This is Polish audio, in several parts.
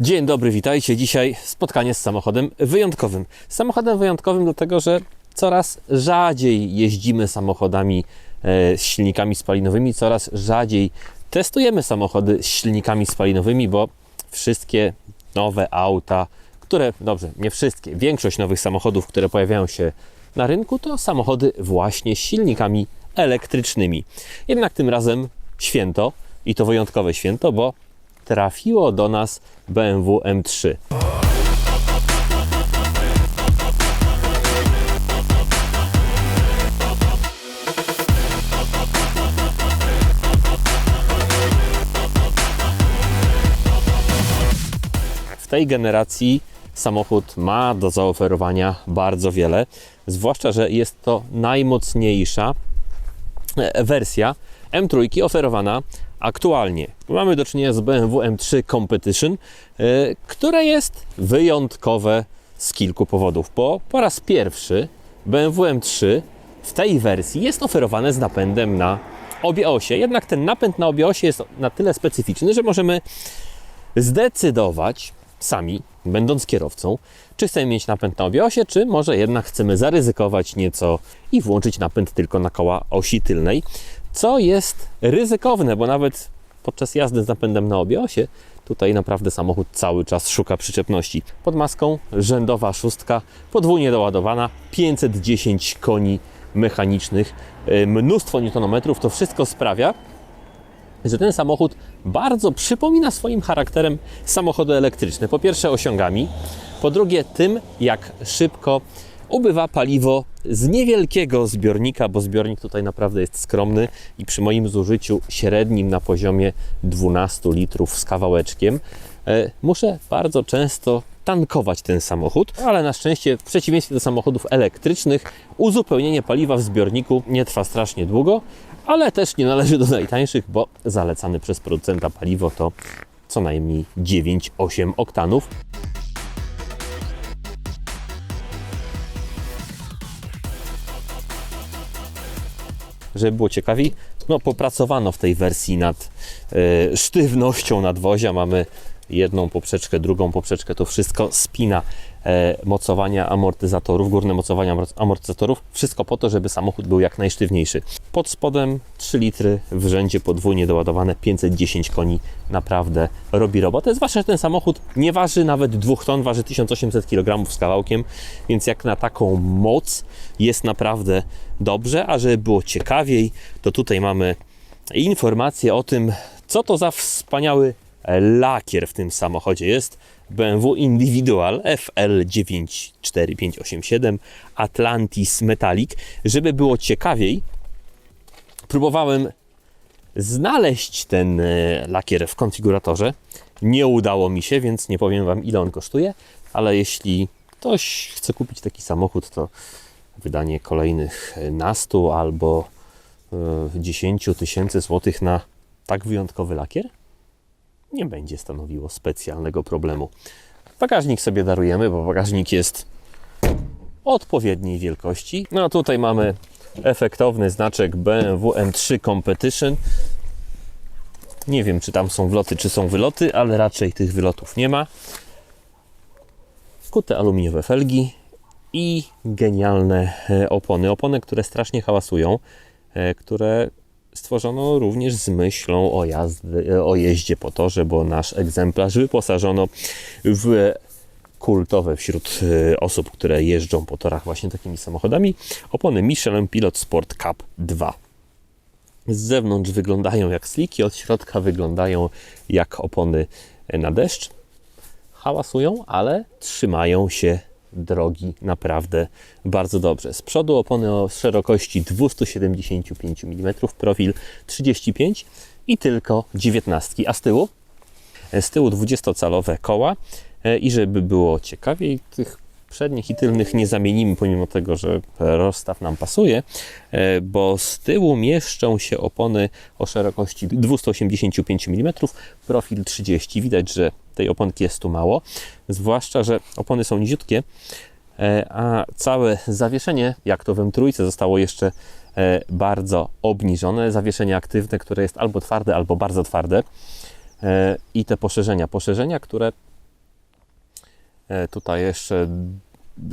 Dzień dobry, witajcie. Dzisiaj spotkanie z samochodem wyjątkowym. Samochodem wyjątkowym dlatego, że coraz rzadziej jeździmy samochodami e, z silnikami spalinowymi, coraz rzadziej testujemy samochody z silnikami spalinowymi, bo wszystkie nowe auta, które, dobrze, nie wszystkie, większość nowych samochodów, które pojawiają się na rynku, to samochody właśnie z silnikami elektrycznymi. Jednak tym razem święto i to wyjątkowe święto, bo trafiło do nas BMW M3. W tej generacji samochód ma do zaoferowania bardzo wiele, zwłaszcza, że jest to najmocniejsza e, wersja M3 oferowana aktualnie. Mamy do czynienia z BMW M3 Competition, e, które jest wyjątkowe z kilku powodów, bo po raz pierwszy BMW M3 w tej wersji jest oferowane z napędem na obie osie. Jednak ten napęd na obie osie jest na tyle specyficzny, że możemy zdecydować sami, będąc kierowcą, czy chcemy mieć napęd na obie osie, czy może jednak chcemy zaryzykować nieco i włączyć napęd tylko na koła osi tylnej, co jest ryzykowne, bo nawet podczas jazdy z napędem na obie osie tutaj naprawdę samochód cały czas szuka przyczepności. Pod maską rzędowa szóstka, podwójnie doładowana, 510 koni mechanicznych, y, mnóstwo newtonometrów, to wszystko sprawia, że ten samochód bardzo przypomina swoim charakterem samochody elektryczne. Po pierwsze osiągami, po drugie tym, jak szybko ubywa paliwo z niewielkiego zbiornika, bo zbiornik tutaj naprawdę jest skromny i przy moim zużyciu średnim na poziomie 12 litrów z kawałeczkiem e, muszę bardzo często tankować ten samochód, ale na szczęście w przeciwieństwie do samochodów elektrycznych uzupełnienie paliwa w zbiorniku nie trwa strasznie długo, ale też nie należy do najtańszych, bo zalecane przez producenta paliwo to co najmniej 9-8 oktanów. Żeby było ciekawiej, no popracowano w tej wersji nad e, sztywnością nadwozia. Mamy jedną poprzeczkę, drugą poprzeczkę, to wszystko spina mocowania amortyzatorów, górne mocowania amor- amortyzatorów. Wszystko po to, żeby samochód był jak najsztywniejszy. Pod spodem 3 litry w rzędzie podwójnie doładowane 510 koni. Naprawdę robi robotę. Zwłaszcza, że ten samochód nie waży nawet 2 ton, waży 1800 kg z kawałkiem, więc jak na taką moc jest naprawdę dobrze. A żeby było ciekawiej, to tutaj mamy informacje o tym, co to za wspaniały lakier w tym samochodzie jest. BMW Individual FL94587 Atlantis Metallic. Żeby było ciekawiej, próbowałem znaleźć ten e, lakier w konfiguratorze. Nie udało mi się, więc nie powiem Wam ile on kosztuje, ale jeśli ktoś chce kupić taki samochód, to wydanie kolejnych nastu albo e, 10 tysięcy złotych na tak wyjątkowy lakier nie będzie stanowiło specjalnego problemu. Bagażnik sobie darujemy, bo bagażnik jest odpowiedniej wielkości. No a tutaj mamy efektowny znaczek BMW M3 Competition. Nie wiem, czy tam są wloty, czy są wyloty, ale raczej tych wylotów nie ma. Kute aluminiowe felgi i genialne e, opony. Opony, które strasznie hałasują, e, które stworzono również z myślą o, jazdy, o jeździe po torze, bo nasz egzemplarz wyposażono w kultowe wśród e, osób, które jeżdżą po torach właśnie takimi samochodami opony Michelin Pilot Sport Cup 2. Z zewnątrz wyglądają jak sliki, od środka wyglądają jak opony na deszcz. Hałasują, ale trzymają się drogi naprawdę bardzo dobrze. Z przodu opony o szerokości 275 mm, profil 35 i tylko 19, a z tyłu? Z tyłu 20-calowe koła E, i żeby było ciekawiej, tych przednich i tylnych nie zamienimy, pomimo tego, że rozstaw nam pasuje, e, bo z tyłu mieszczą się opony o szerokości 285 mm, profil 30. Widać, że tej oponki jest tu mało, zwłaszcza, że opony są niziutkie, e, a całe zawieszenie, jak to w M3 zostało jeszcze bardzo obniżone, zawieszenie aktywne, które jest albo twarde, albo bardzo twarde. I te poszerzenia, poszerzenia, które E, Tutaj jeszcze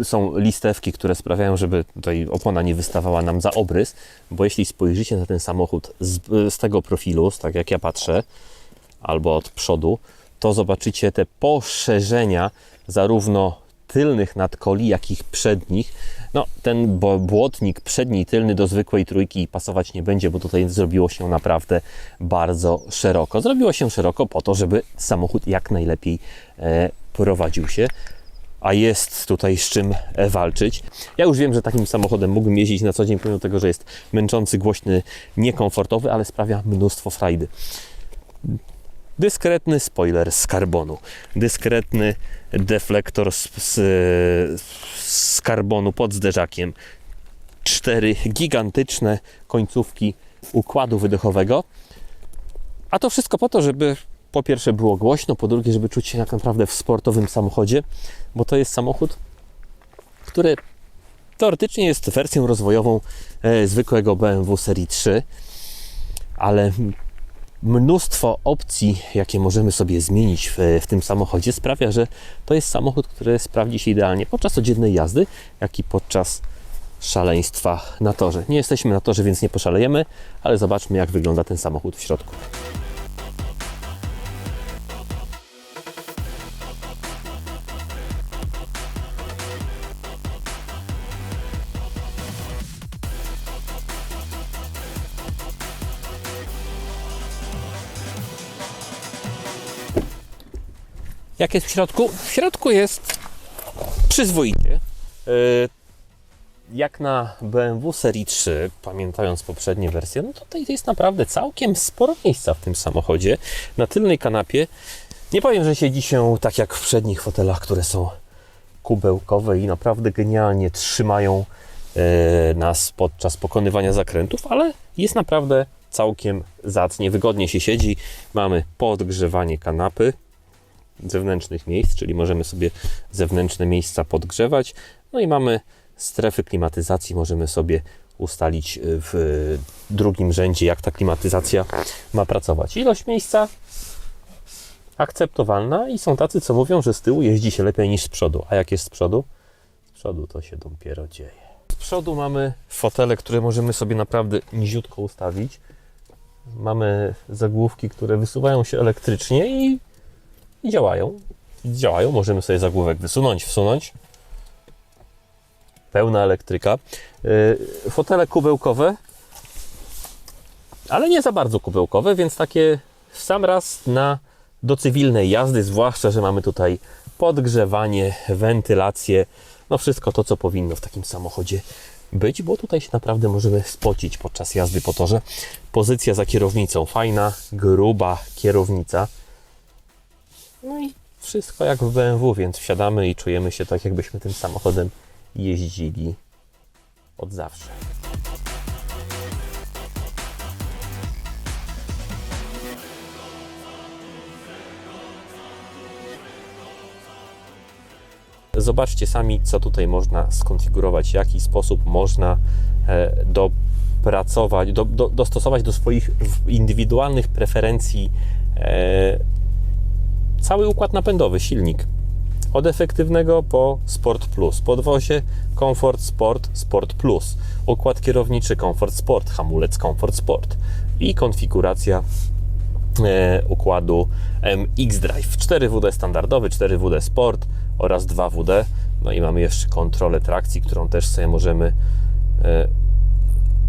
są listewki, które sprawiają, żeby tutaj opona nie wystawała nam za obrys, bo jeśli spojrzycie na ten samochód z, z tego profilu, tak jak ja patrzę, albo od przodu, to zobaczycie te poszerzenia zarówno tylnych nadkoli, jak i przednich. No, ten błotnik przedni i tylny do zwykłej trójki pasować nie będzie, bo tutaj zrobiło się naprawdę bardzo szeroko. Zrobiło się szeroko po to, żeby samochód jak najlepiej e, prowadził się a jest tutaj z czym e, walczyć. Ja już wiem, że takim samochodem mógłbym jeździć na co dzień, pomimo tego, że jest męczący, głośny, niekomfortowy, ale sprawia mnóstwo frajdy. Dyskretny spoiler z karbonu, dyskretny deflektor z, z, z karbonu pod zderzakiem, cztery gigantyczne końcówki układu wydechowego, a to wszystko po to, żeby po pierwsze było głośno, po drugie, żeby czuć się jak naprawdę w sportowym samochodzie, bo to jest samochód, który teoretycznie jest wersją rozwojową e, zwykłego BMW serii 3, ale mnóstwo opcji, jakie możemy sobie zmienić w, w tym samochodzie, sprawia, że to jest samochód, który sprawdzi się idealnie podczas codziennej jazdy, jak i podczas szaleństwa na torze. Nie jesteśmy na torze, więc nie poszalejemy, ale zobaczmy, jak wygląda ten samochód w środku. Jak jest w środku? W środku jest przyzwoicie. Jak na BMW serii 3, pamiętając poprzednie wersje, no tutaj jest naprawdę całkiem sporo miejsca w tym samochodzie. Na tylnej kanapie nie powiem, że siedzi się tak jak w przednich fotelach, które są kubełkowe i naprawdę genialnie trzymają e, nas podczas pokonywania zakrętów, ale jest naprawdę całkiem zacnie, wygodnie się siedzi. Mamy podgrzewanie kanapy, zewnętrznych miejsc, czyli możemy sobie zewnętrzne miejsca podgrzewać. No i mamy strefy klimatyzacji, możemy sobie ustalić y, w drugim rzędzie, jak ta klimatyzacja ma pracować. Ilość miejsca akceptowalna i są tacy, co mówią, że z tyłu jeździ się lepiej niż z przodu. A jak jest z przodu? Z przodu to się dopiero dzieje. Z przodu mamy fotele, które możemy sobie naprawdę niziutko ustawić. Mamy zagłówki, które wysuwają się elektrycznie i i działają. Działają, możemy sobie zagłówek wysunąć, wsunąć. Pełna elektryka. Yy, fotele kubełkowe, ale nie za bardzo kubełkowe, więc takie w sam raz na do cywilnej jazdy, zwłaszcza, że mamy tutaj podgrzewanie, wentylację, no wszystko to, co powinno w takim samochodzie być, bo tutaj się naprawdę możemy spocić podczas jazdy po torze. Pozycja za kierownicą, fajna, gruba kierownica. No i wszystko jak w BMW, więc wsiadamy i czujemy się tak, jakbyśmy tym samochodem jeździli od zawsze. Zobaczcie sami, co tutaj można skonfigurować, w jaki sposób można e, dopracować, do, do, dostosować do swoich indywidualnych preferencji e, cały układ napędowy, silnik. Od efektywnego po Sport Plus. Podwozie Comfort Sport, Sport Plus. Układ kierowniczy Comfort Sport, hamulec Comfort Sport. I konfiguracja e, układu MX Drive. 4WD standardowy, 4WD Sport oraz 2WD. No i mamy jeszcze kontrolę trakcji, którą też sobie możemy e,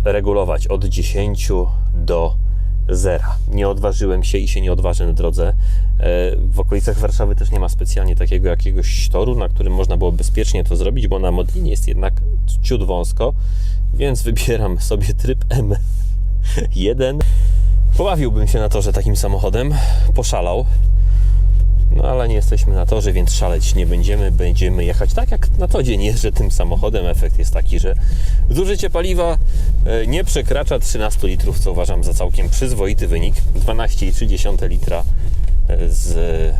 regulować od 10 do zera. Nie odważyłem się i się nie odważę na drodze. E, W okolicach Warszawy też nie ma specjalnie takiego jakiegoś toru, na którym można było bezpiecznie to zrobić, bo na Modlinie jest jednak ciut wąsko, więc wybieram sobie tryb M1. Pobawiłbym się na torze takim samochodem, poszalał. No ale nie jesteśmy na torze, więc szaleć nie będziemy. Będziemy jechać tak jak na co dzień jeżdżę tym samochodem. Efekt jest taki, że zużycie paliwa e, nie przekracza 13 litrów, co uważam za całkiem przyzwoity wynik. 12,3 litra e, z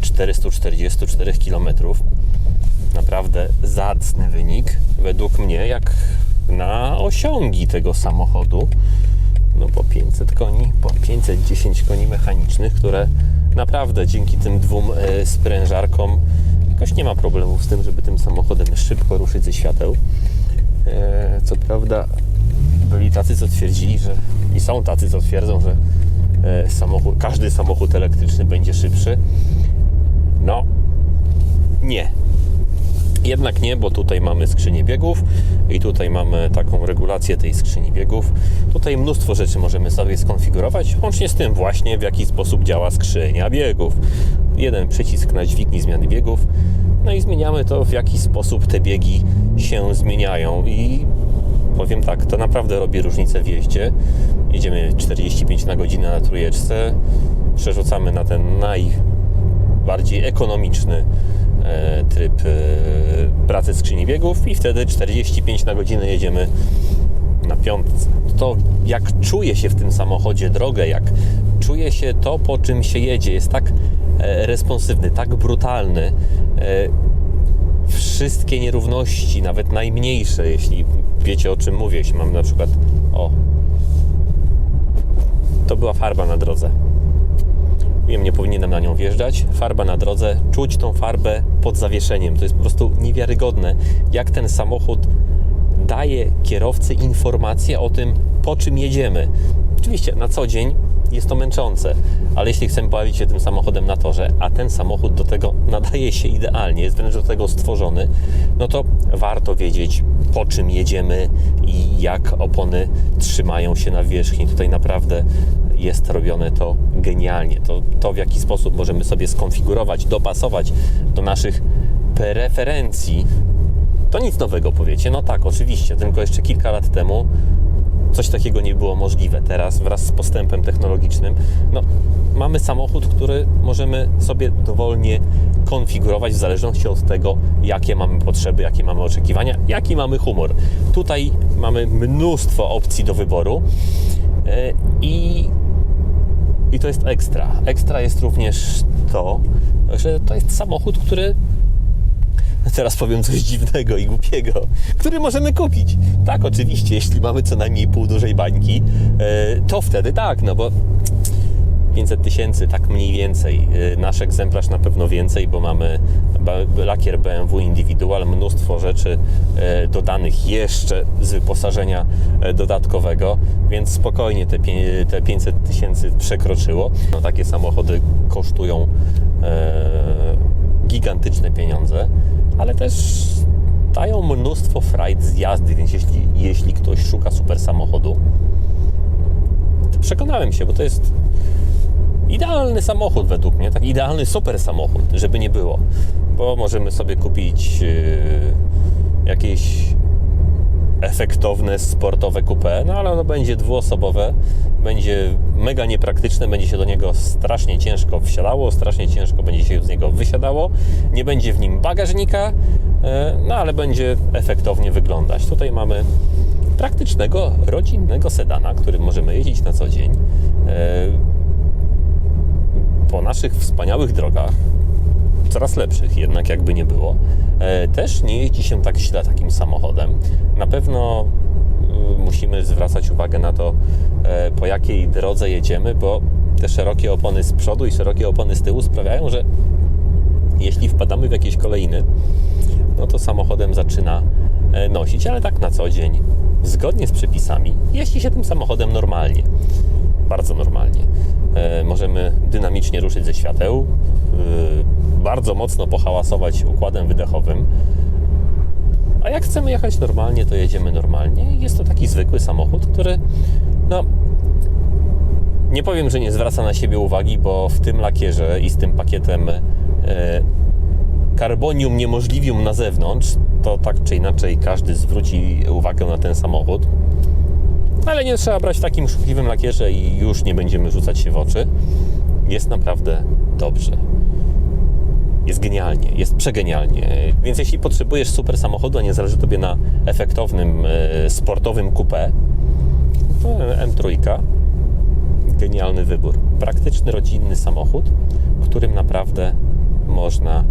444 km. Naprawdę zacny wynik, według mnie, jak na osiągi tego samochodu no po 500 koni, po 510 koni mechanicznych, które naprawdę dzięki tym dwóm e, sprężarkom jakoś nie ma problemów z tym, żeby tym samochodem szybko ruszyć ze świateł. E, co prawda byli tacy, co twierdzili, że i są tacy, co twierdzą, że e, samochód, każdy samochód elektryczny będzie szybszy. No, nie. Jednak nie, bo tutaj mamy skrzynię biegów i tutaj mamy taką regulację tej skrzyni biegów. Tutaj mnóstwo rzeczy możemy sobie skonfigurować, łącznie z tym właśnie w jaki sposób działa skrzynia biegów. Jeden przycisk na dźwigni zmiany biegów, no i zmieniamy to w jaki sposób te biegi się zmieniają i powiem tak, to naprawdę robi różnicę w jeździe. Jedziemy 45 na godzinę na trójeczce, przerzucamy na ten najbardziej ekonomiczny tryb e, pracy skrzyni biegów i wtedy 45 na godzinę jedziemy na piątce. To jak czuje się w tym samochodzie drogę, jak czuje się to, po czym się jedzie, jest tak e, responsywny, tak brutalny. E, wszystkie nierówności, nawet najmniejsze, jeśli wiecie o czym mówię, jeśli mam na przykład o to była farba na drodze. Nie powinienem na nią wjeżdżać. Farba na drodze, czuć tą farbę pod zawieszeniem. To jest po prostu niewiarygodne, jak ten samochód daje kierowcy informację o tym, po czym jedziemy. Oczywiście na co dzień jest to męczące, ale jeśli chcemy bawić się tym samochodem na torze, a ten samochód do tego nadaje się idealnie, jest wręcz do tego stworzony, no to warto wiedzieć, po czym jedziemy i jak opony trzymają się na wierzchni. Tutaj naprawdę jest robione to genialnie. To, to w jaki sposób możemy sobie skonfigurować, dopasować do naszych preferencji, to nic nowego powiecie. No tak, oczywiście, tylko jeszcze kilka lat temu coś takiego nie było możliwe. Teraz wraz z postępem technologicznym, no, mamy samochód, który możemy sobie dowolnie konfigurować w zależności od tego, jakie mamy potrzeby, jakie mamy oczekiwania, jaki mamy humor. Tutaj mamy mnóstwo opcji do wyboru yy, i i to jest ekstra. Ekstra jest również to, że to jest samochód, który teraz powiem coś dziwnego i głupiego, który możemy kupić. Tak, oczywiście, jeśli mamy co najmniej pół dużej bańki, e, to wtedy tak, no bo 500 tysięcy, tak mniej więcej. E, Nasz egzemplarz na pewno więcej, bo mamy lakier BMW Individual, mnóstwo rzeczy e, dodanych jeszcze z wyposażenia e, dodatkowego, więc spokojnie te, pie- te 500 tysięcy przekroczyło. No, takie samochody kosztują gigantyczne pieniądze, ale też dają mnóstwo frajt z jazdy, więc jeśli, jeśli ktoś szuka super samochodu, przekonałem się, bo to jest idealny samochód według mnie, tak idealny super samochód, żeby nie było, bo możemy sobie kupić yy, jakieś efektowne, sportowe coupé, no ale ono będzie dwuosobowe, będzie mega niepraktyczne, będzie się do niego strasznie ciężko wsiadało, strasznie ciężko będzie się z niego wysiadało, nie będzie w nim bagażnika, e, no ale będzie efektownie wyglądać. Tutaj mamy praktycznego, rodzinnego sedana, którym możemy jeździć na co dzień e, po naszych wspaniałych drogach, coraz lepszych, jednak jakby nie było. E, Też nie jeździ się tak źle takim samochodem. Na pewno y, musimy zwracać uwagę na to, e, po jakiej drodze jedziemy, bo te szerokie opony z przodu i szerokie opony z tyłu sprawiają, że jeśli wpadamy w jakieś kolejny, no to samochodem zaczyna e, nosić, ale tak na co dzień, zgodnie z przepisami, jeździ się tym samochodem normalnie bardzo normalnie. E, możemy dynamicznie ruszyć ze świateł, e, bardzo mocno pohałasować układem wydechowym. A jak chcemy jechać normalnie, to jedziemy normalnie. Jest to taki zwykły samochód, który no nie powiem, że nie zwraca na siebie uwagi, bo w tym lakierze i z tym pakietem e, carbonium niemożliwium na zewnątrz, to tak czy inaczej każdy zwróci uwagę na ten samochód. Ale nie trzeba brać w takim szukliwym lakierze i już nie będziemy rzucać się w oczy. Jest naprawdę dobrze. Jest genialnie, jest przegenialnie. Więc jeśli potrzebujesz super samochodu, a nie zależy Tobie na efektownym, e, sportowym coupé, to M3 genialny wybór. Praktyczny, rodzinny samochód, którym naprawdę można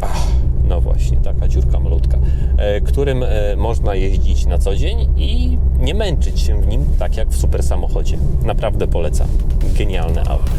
Ach, no właśnie, taka dziurka malutka, e, którym e, można jeździć na co dzień i nie męczyć się w nim tak jak w super samochodzie. Naprawdę polecam. Genialne auto.